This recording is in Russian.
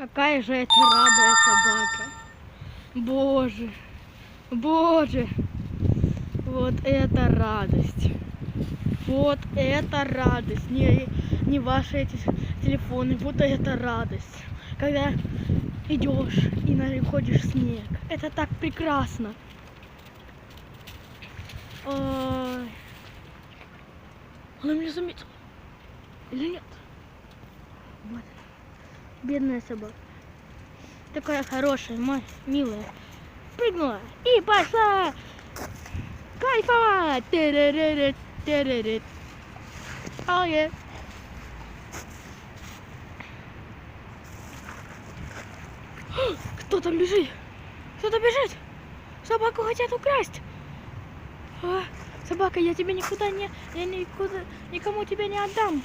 Какая же это радая собака. Боже, боже. Вот это радость. Вот это радость. Не, не ваши эти телефоны. Вот это радость. Когда идешь и находишь снег. Это так прекрасно. Ой. Она меня заметила. Или нет? Вот. Бедная собака. Такая хорошая, ма- милая. Прыгнула и пошла кайфовать. Тереререт, теререт. Oh. Кто там бежит? Кто-то бежит. Собаку хотят украсть. А, собака, я тебе никуда не... Я никуда... Никому тебя не отдам.